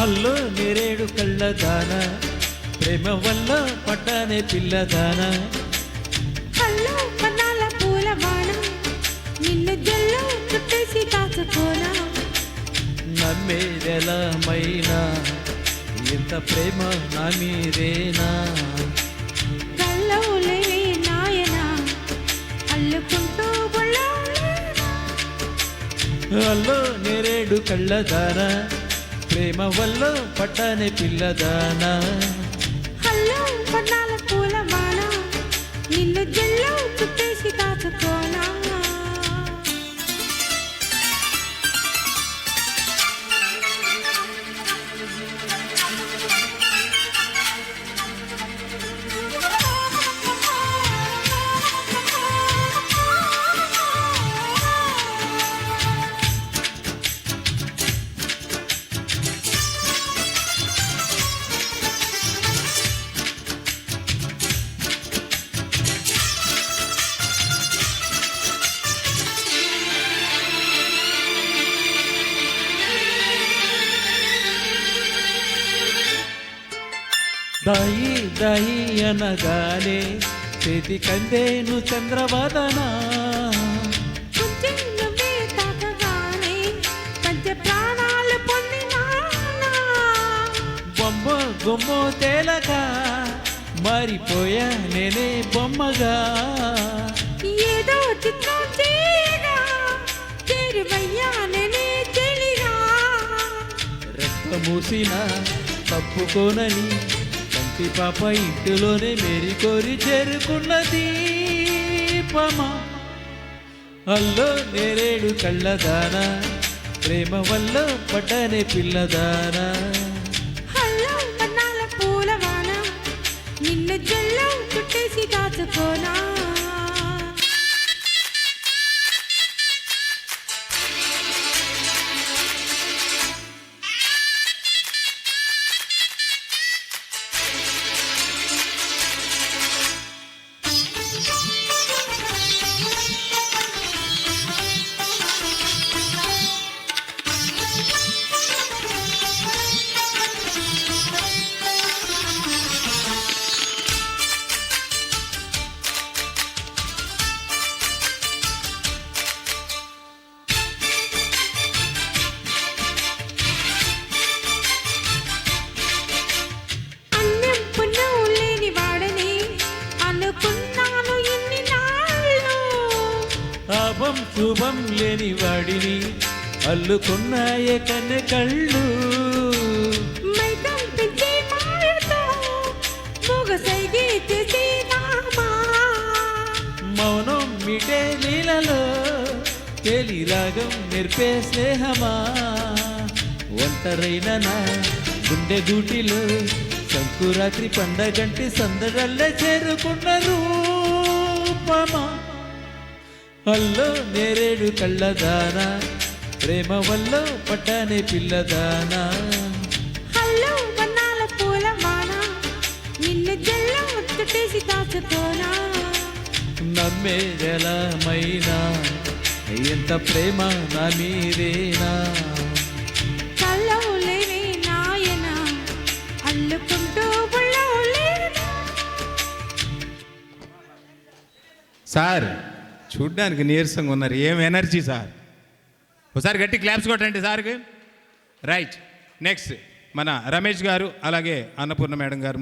Hello నేరేడు కళ్ళదాన ప్రేమ వల్ల పడ్డానే పిల్లదాన. పూల నిన్ను జల్లో చుట్టేసి నమ్మేదెలమైనా ఇంత ప్రేమ నా మీదేనా. కల్లో లేని నాయన అల్లుకుంటూ హల్లో నేరేడు కళ్ళదాన ప్రేమ వల్ల పట్టని పిల్లదానా. దాయి దాయి అనగానే చేతి కందేను చంద్రవదనా. బొమ్మ గుమ్మో తేలగా మారిపోయా నేనే బొమ్మగా. ఏదో చిత్రం చేయగా చేరువయ్యానే చెలిగా. రెక్క మూసిన తప్పుకోనని ప్రతి పాప ఇంటిలోనే మేరీ కోరి చేరుకున్న దీపమా? అల్లో నేరేడు కళ్ళదానా ప్రేమ వల్ల పడ్డనే పిల్లదానా? పాపం శుభం లేని వాడిని అల్లుకున్నాయే కన్నె కళ్ళు. మౌనం మిటే నీలలో తేలి రాగం నేర్పే స్నేహమా. ఒంటరైన నా గుండె గూటిలో సంకురాత్రి పండగంటి సందడల్లే చేరుకున్న రూపమా. అల్లో నేరేడు కళ్ళదానా ప్రేమ వల్ల పడ్డానే పిల్లదానా హల్లో వన్నాల పూల వాన నిన్ను జల్లో చుట్టేసి దాచుకోనా నమ్మేదెలమైనా ఎంత ప్రేమ నా మీదేనా కల్లో లేని నాయన అల్లుకుంటూ సార్ చూడ్డానికి నీరసంగా ఉన్నారు. ఏం ఎనర్జీ సార్? ఒకసారి గట్టి క్లాప్స్ కొట్టండి సార్కి. రైట్ నెక్స్ట్ మన రమేష్ గారు అలాగే అన్నపూర్ణ మేడం గారు